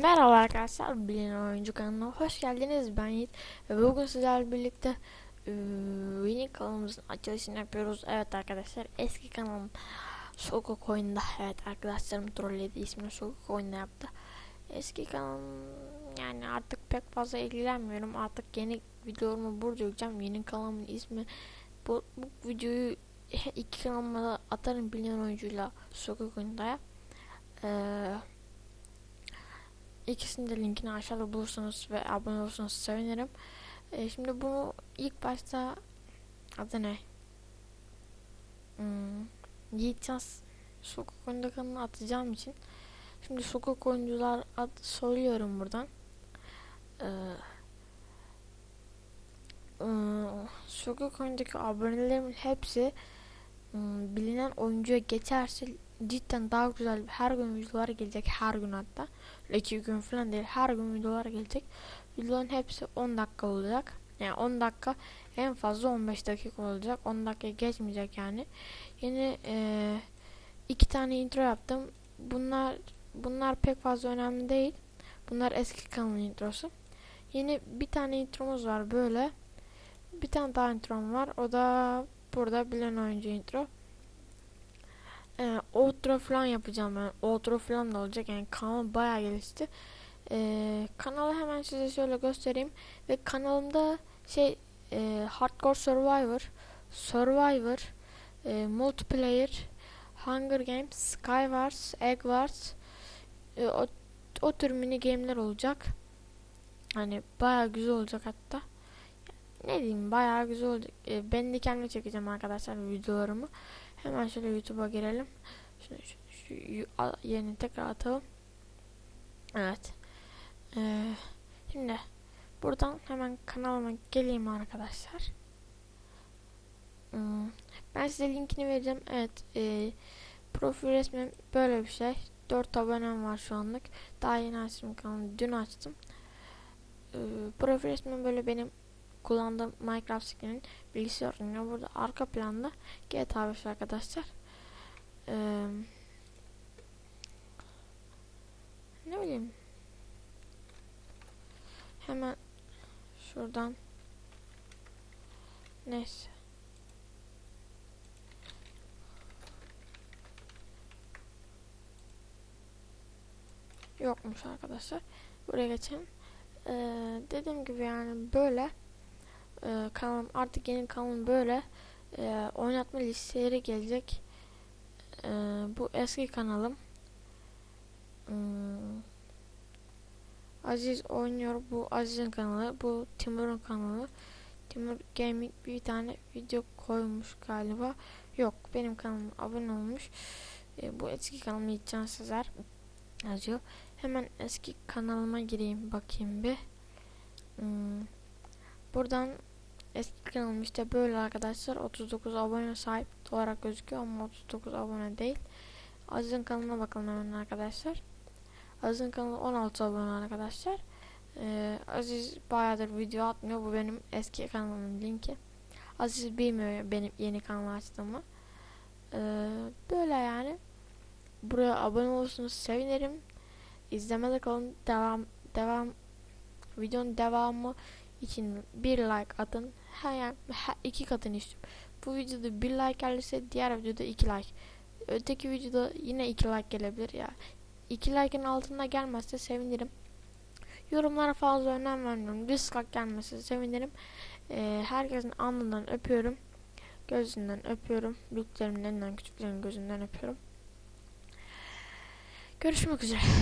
Merhaba arkadaşlar, Bilin Oyuncu kanalına hoş geldiniz. Ben Yiğit ve bugün sizlerle birlikte eee, yeni kanalımızın açılışını yapıyoruz. Evet arkadaşlar, eski kanalım Sokak Oyun'da. Evet arkadaşlarım trolledi ismini Sokak Oyun'da yaptı. Eski kanalım yani artık pek fazla ilgilenmiyorum. Artık yeni videolarımı burada yükleyeceğim. Yeni kanalımın ismi bu, bu videoyu iki kanalıma atarım Bilin Oyuncu'yla Sokak Oyun'da. Eee İkisinin de linkini aşağıda bulursanız ve abone olursanız sevinirim. Ee, şimdi bunu ilk başta adı ne? Hmm, Yiğit Yaz sokak oyunda kanalına atacağım için şimdi sokak oyuncular ad söylüyorum buradan. Ee, ıı, sokak oyundaki abonelerimin hepsi ım, bilinen oyuncuya geçerse cidden daha güzel her gün videolar gelecek her gün hatta. İki gün falan değil her gün videolar gelecek. Videoların hepsi 10 dakika olacak. Yani 10 dakika en fazla 15 dakika olacak. 10 dakika geçmeyecek yani. Yeni e, iki tane intro yaptım. Bunlar bunlar pek fazla önemli değil. Bunlar eski kanalın introsu. Yeni bir tane intromuz var böyle. Bir tane daha introm var. O da burada bilen oyuncu intro e, outro falan yapacağım ben. Outro falan da olacak. Yani kanal bayağı gelişti. E, kanalı hemen size şöyle göstereyim. Ve kanalımda şey e, Hardcore Survivor, Survivor, e, Multiplayer, Hunger Games, Skywars, Egg Wars e, o, o tür mini game'ler olacak. Hani bayağı güzel olacak hatta. Ne diyeyim bayağı güzel olacak. E, ben de kendim çekeceğim arkadaşlar videolarımı. Hemen şöyle YouTube'a girelim. Şunu, şu, şu yerini tekrar atalım. Evet. Ee, şimdi buradan hemen kanalıma geleyim arkadaşlar. Hmm, ben size linkini vereceğim. Evet. E, profil resmim böyle bir şey. 4 abonem var şu anlık. Daha yeni açtım kanalı. Dün açtım. E, profil resmim böyle benim kullandığım Minecraft skin'in bilgisayar oynuyor. Burada arka planda GTA 5 arkadaşlar. Ee, ne bileyim. Hemen şuradan neyse. Yokmuş arkadaşlar. Buraya geçelim. Ee, dediğim gibi yani böyle e, kanalım artık yeni kanalım böyle e, oynatma listeleri gelecek. E, bu eski kanalım. Hmm. Aziz oynuyor bu Aziz'in kanalı bu Timur'un kanalı. Timur Gaming bir tane video koymuş galiba. Yok benim kanalıma abone olmuş. E, bu eski kanalım Yiğitcan Sezer yazıyor. Hemen eski kanalıma gireyim bakayım bir. Hmm. buradan Eski kanalım işte böyle arkadaşlar. 39 abone sahip olarak gözüküyor ama 39 abone değil. Aziz'in kanalına bakalım hemen arkadaşlar. Aziz'in kanalı 16 abone arkadaşlar. Ee, Aziz bayağıdır video atmıyor. Bu benim eski kanalımın linki. Aziz bilmiyor benim yeni kanal açtığımı. Ee, böyle yani. Buraya abone olursanız sevinirim. İzlemede kalın. Devam devam videonun devamı için bir like atın. Her, yani, her iki katını istiyorum. Bu videoda bir like gelirse diğer videoda iki like. Öteki videoda yine iki like gelebilir ya. İki like'ın altında gelmezse sevinirim. Yorumlara fazla önem vermiyorum. Dislike gelmesi sevinirim. Ee, herkesin alnından öpüyorum. Gözünden öpüyorum. Büyüklerimin elinden küçüklerimin gözünden öpüyorum. Görüşmek üzere.